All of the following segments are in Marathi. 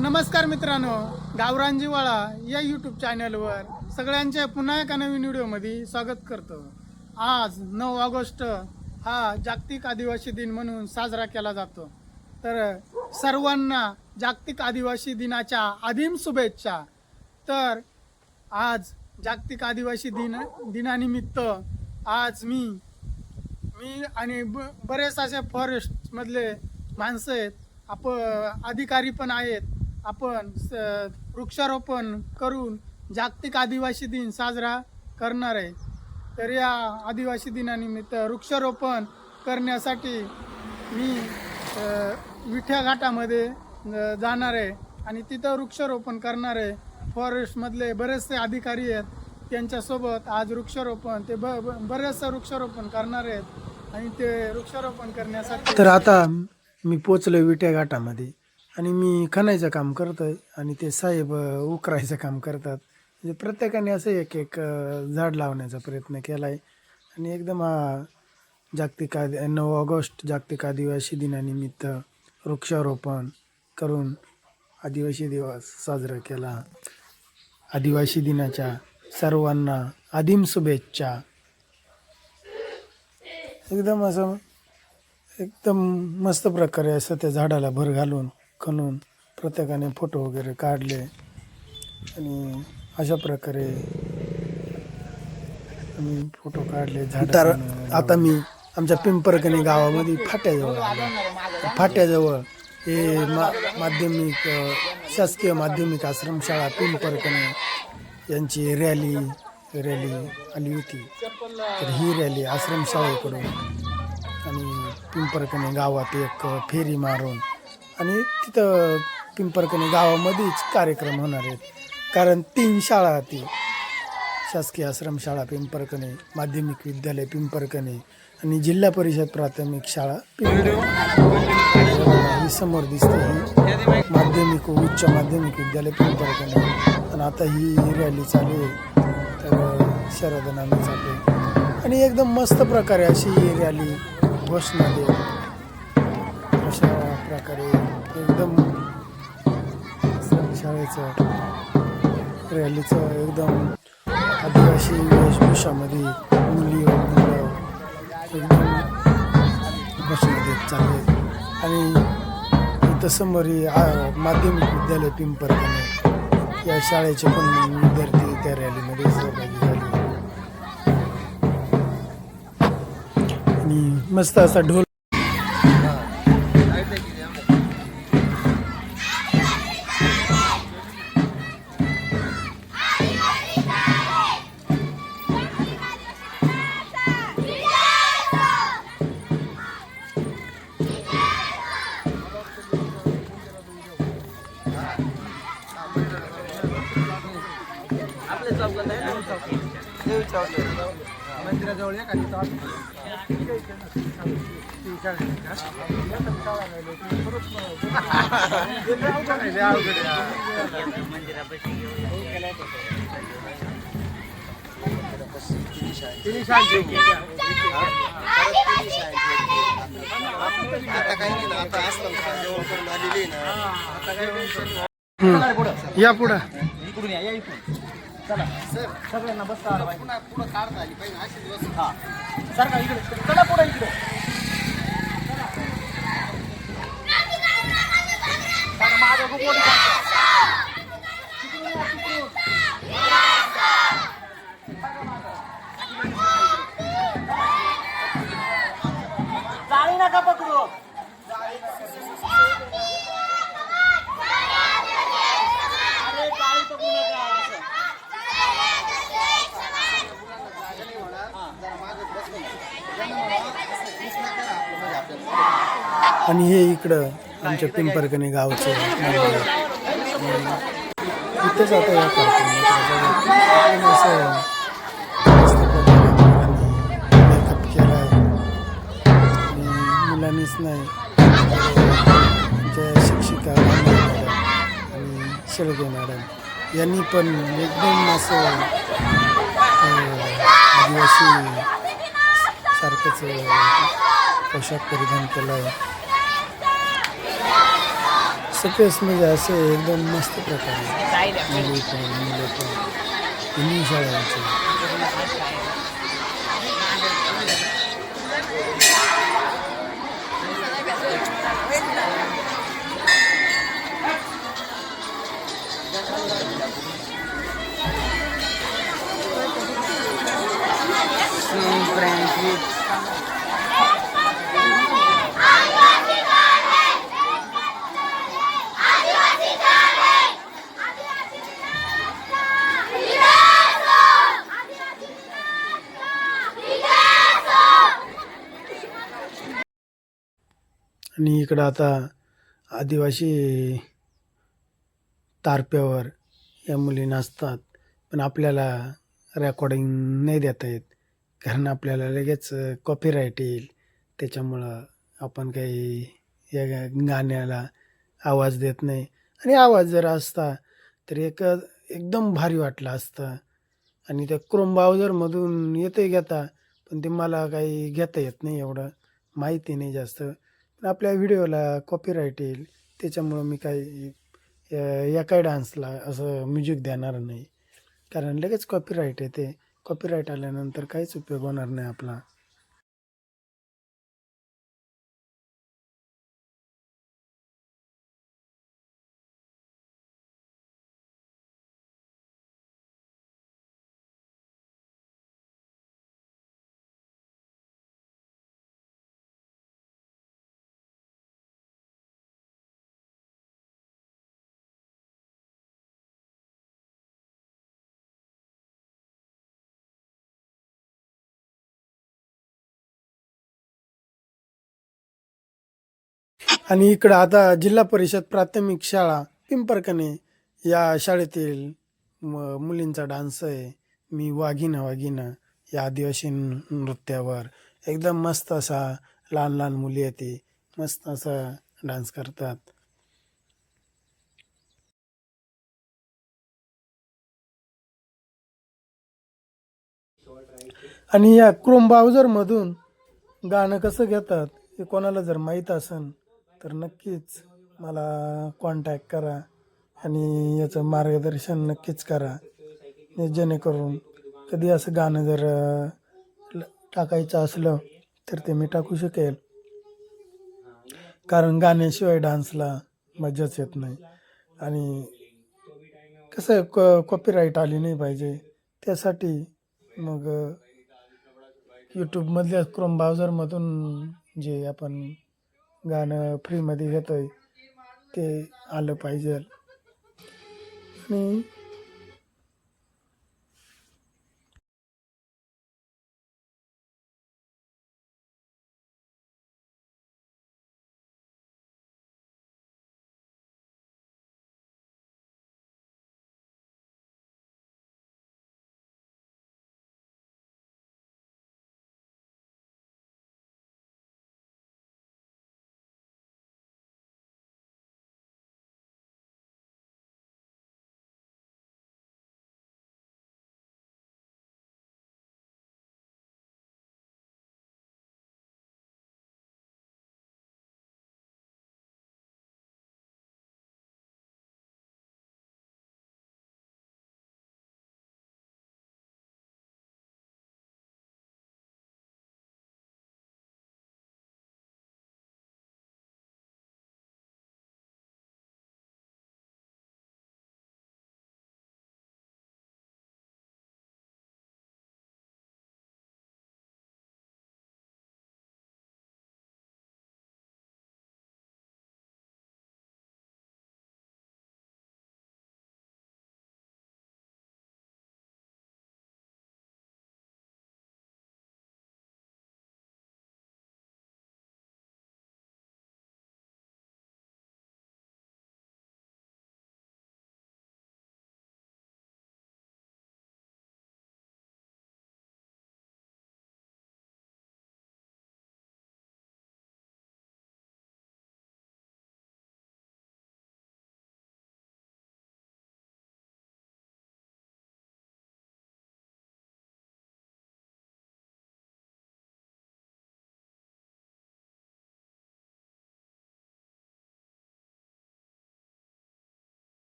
नमस्कार मित्रांनो गावरांजीवाळा या यूट्यूब चॅनलवर सगळ्यांचे पुन्हा एका नवीन व्हिडिओमध्ये स्वागत करतो. आज नऊ ऑगस्ट हा जागतिक आदिवासी दिन म्हणून साजरा केला जातो. तर सर्वांना जागतिक आदिवासी दिनाच्या आदिम शुभेच्छा. तर आज जागतिक आदिवासी दिन दिनानिमित्त आज मी मी आणि ब बरेच असे फॉरेस्टमधले माणसं आहेत. आप अधिकारी पण आहेत. आपण स वृक्षारोपण करून जागतिक आदिवासी दिन साजरा करणार आहे. तर या आदिवासी दिनानिमित्त वृक्षारोपण करण्यासाठी मी विठ्या घाटामध्ये जाणार आहे आणि तिथं वृक्षारोपण करणार आहे. फॉरेस्टमधले बरेचसे अधिकारी आहेत त्यांच्यासोबत आज वृक्षारोपण ते ब ब- बरेचसं वृक्षारोपण करणार आहेत आणि ते वृक्षारोपण करण्यासाठी तर आता मी पोचलो विट्या घाटामध्ये. आणि मी खणायचं काम करतोय आणि ते साहेब अ, उकरायचं काम करतात. म्हणजे प्रत्येकाने असं एक एक अ, झाड लावण्याचा प्रयत्न केला आहे आणि एकदम हा जागतिक आदि नऊ ऑगस्ट जागतिक आदिवासी दिनानिमित्त वृक्षारोपण करून आदिवासी दिवस साजरा केला. आदिवासी दिनाच्या सर्वांना आदिम शुभेच्छा. एकदम असं एकदम मस्त प्रकारे असं त्या झाडाला भर घालून खणून प्रत्येकाने फोटो वगैरे काढले. आणि अशा प्रकारे आम्ही फोटो काढले तर आता मी आमच्या पिंपरकणी गावामध्ये फाट्याजवळ आलो. फाट्याजवळ हे मा माध्यमिक शासकीय माध्यमिक आश्रमशाळा पिंपरकणी यांची रॅली रॅली आली होती. तर ही रॅली आश्रमशाळेकडून आणि पिंपरकणे गावात एक फेरी मारून आणि तिथं पिंपरकणी गावामध्येच कार्यक्रम होणार आहेत. कारण तीन शाळा ती. शासकीय आश्रमशाळा पिंपरकणे माध्यमिक विद्यालय पिंपरकणे आणि जिल्हा परिषद प्राथमिक शाळा पिंपरकणे. ही समोर दिसते ही माध्यमिक व उच्च माध्यमिक विद्यालय पिंपरकणे. आणि आता ही रॅली चालू आहे. तर शरदनामे चालू आहे आणि एकदम मस्त प्रकारे अशी ही रॅली घोषणा देत अशा प्रकारे एकदम शाळेचं रॅलीचं एकदम आदिवासी वेशभूषामध्ये मुली मुलं एकदम बसमध्ये चालले. आणि इथं समोर माध्यमिक विद्यालय पिंपरकाने या शाळेचे पण विद्यार्थी त्या रॅलीमध्ये सहभागी झाले. आणि मस्त असा ढोल आता काही नाही ना आता आश्रम जवळ करून आलेली आहे ना या पुढं इकडून या या इकडून चला. सर सगळ्यांना बसता आलं पाहिजे. पुन्हा पुढं काढता आली पाहिजे असे दिवस हा. सारखा इकडे? चला पुढे इकडे. मागं खूप मोठी. जाळी नका पकडू अरे जाळी पकडू नका असं. आणि हे इकडं आमच्या पिंपरकणे गावचं इथं इथंच या कार्यक्रम असं आहे मुलांनीच नाही आमच्या शिक्षिका आणि शेळगे मॅडम यांनी पण एकदम असं आदिवासी अं, पोशाख परिधान केला आहे. सगळेच म्हणजे असे एकदम मस्त प्रकारे. मुली पण मुलं पण. इंग्लिश शाळांचे आणि इकडं आता आदिवासी तारप्यावर या मुली नाचतात पण आपल्याला रेकॉर्डिंग नाही देता येत. कारण आपल्याला लगेच कॉपीराईट येईल. त्याच्यामुळं आपण काही या गा- गाण्याला आवाज देत नाही. आणि आवाज जर असता तर एक एकदम भारी वाटलं असतं. आणि त्या क्रोम ब्राउझरमधून येते घेता पण ते मला काही घेता येत नाही एवढं. माहिती नाही जास्त. पण आपल्या व्हिडिओला कॉपीराईट येईल. त्याच्यामुळं मी काही या- डान्सला असं म्युझिक देणार नाही. कारण लगेच कॉपीराईट येते. कॉपीराईट आल्यानंतर काहीच उपयोग होणार नाही आपला. आणि इकडं आता जिल्हा परिषद प्राथमिक शाळा पिंपरकणे या शाळेतील म- मुलींचा डान्स आहे. मी वाघिना वाघिना या आदिवासी नृत्यावर. एकदम मस्त असा लहान लहान मुली येते मस्त असा डान्स करतात. आणि या क्रोम ब्राउझरमधून गाणं कसं घेतात हे कोणाला जर माहीत असेल तर नक्कीच मला कॉन्टॅक्ट करा आणि याचं मार्गदर्शन नक्कीच करा. जेणेकरून कधी असं गाणं जर ल- टाकायचं असलं तर ते मी टाकू शकेल. कारण गाण्याशिवाय डान्सला मजाच येत नाही. आणि कसं क कॉपीराईट आली नाही पाहिजे. त्यासाठी मग यूट्यूबमधल्या क्रोम ब्राउझरमधून जे आपण गाणं फ्रीमध्ये घेतो आहे ते आलं पाहिजे. आणि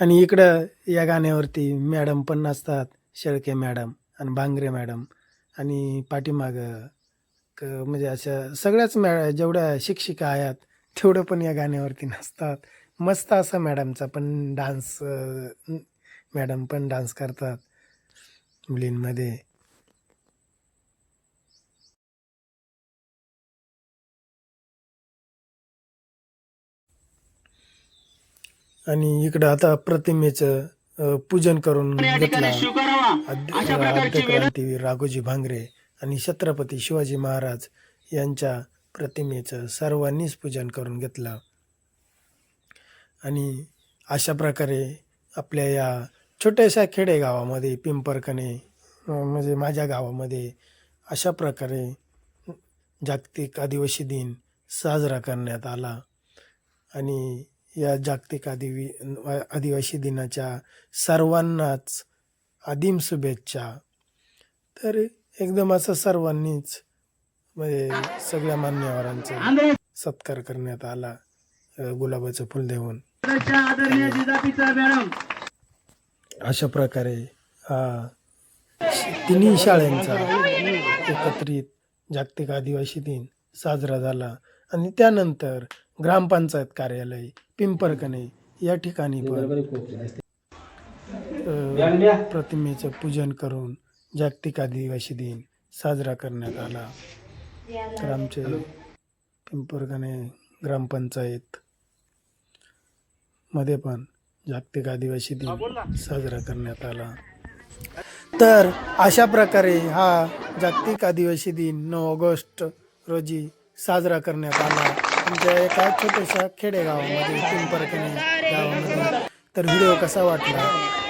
आणि इकडं या गाण्यावरती मॅडम पण नाचतात शेळके मॅडम आणि बांगरे मॅडम आणि पाठीमागं क म्हणजे अशा सगळ्याच मॅ जेवढ्या शिक्षिका आहेत तेवढं पण या गाण्यावरती नाचतात मस्त असा मॅडमचा पण डान्स मॅडम पण डान्स करतात मुलींमध्ये. आणि इकडं आता प्रतिमेचं अ, पूजन करून घेतला क्रांतीवीर राघोजी भांगरे आणि छत्रपती शिवाजी महाराज यांच्या प्रतिमेचं सर्वांनीच पूजन करून घेतलं. आणि अशा प्रकारे आपल्या या छोट्याशा खेडेगावामध्ये पिंपरकणे अ, म्हणजे माझ्या गावामध्ये अशा प्रकारे जागतिक आदिवासी दिन साजरा करण्यात आला. आणि या जागतिक आदिवी आदिवासी दिनाच्या सर्वांनाच आदिम शुभेच्छा. तर एकदम असं सर्वांनीच म्हणजे सगळ्या मान्यवरांचा सत्कार करण्यात आला गुलाबाचं फुल देऊन. अशा प्रकारे हा तिन्ही शाळांचा एकत्रित जागतिक आदिवासी दिन साजरा झाला. आणि त्यानंतर ग्रामपंचायत कार्यालय पिंपरकणे या ठिकाणी पण प्रतिमेचं पूजन करून जागतिक आदिवासी दिन साजरा करण्यात आला. तर आमचे पिंपरकणे ग्रामपंचायत मध्ये पण जागतिक आदिवासी दिन साजरा करण्यात आला. तर अशा प्रकारे हा जागतिक आदिवासी दिन नऊ ऑगस्ट रोजी साजरा करण्यात आला. आमच्या एका छोट्याशा खेडेगावामध्ये पिंपरकणे गावामध्ये. तर व्हिडिओ कसा वाटला?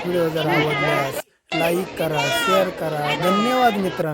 व्हिडिओ जर आवडल्यास लाईक करा शेअर करा. धन्यवाद मित्रांनो.